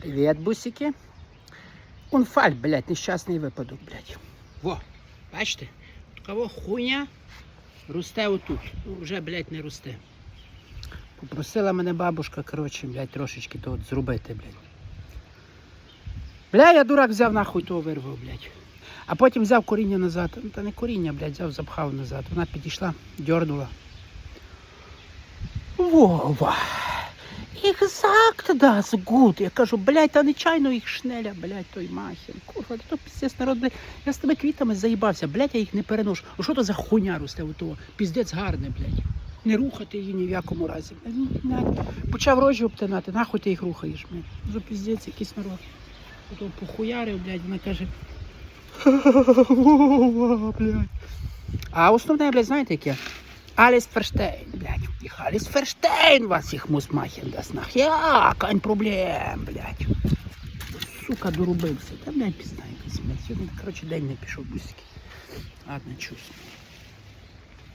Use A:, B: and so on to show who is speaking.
A: Привіт, бусики. Унфаль, блядь, нещасний випадок, блядь. Во, бачите? Кого хуйня росте отут. Ну, вже, блядь, не росте. Попросила мене бабушка, коротше, блядь, трошечки то от зробити, блядь. Бля, я дурак взяв нахуй того вирвав, блядь. А потім взяв коріння назад. Ну, та не коріння, блядь, взяв, запхав назад. Вона підійшла, дьорнула. Вова. Ексакт das gut. Я кажу, блядь, та нечайно їх шнеля, блядь, той махін. Курва, то піздець народ. Я з тебе квітами заїбався, блядь, я їх не переношу. Що то за хуйня росте у того? Піздець гарне, блядь. Не рухати її ні в якому разі. Ну. Почав рожі обтинати, нахуй ти їх рухаєш, блядь. За піздець якийсь народ. Потім похуярив, блядь, вона каже. Блядь. А основне, блядь, знаєте яке? Alles Verstehen, блядь. Ich alles verstehen, was ich muss machen, das nach. Ja, kein Problem, блядь. Сука, дорубився. Та, блядь, пізна якась, блядь. Сьогодні, коротше, день не пішов бусики. Ладно, чусь.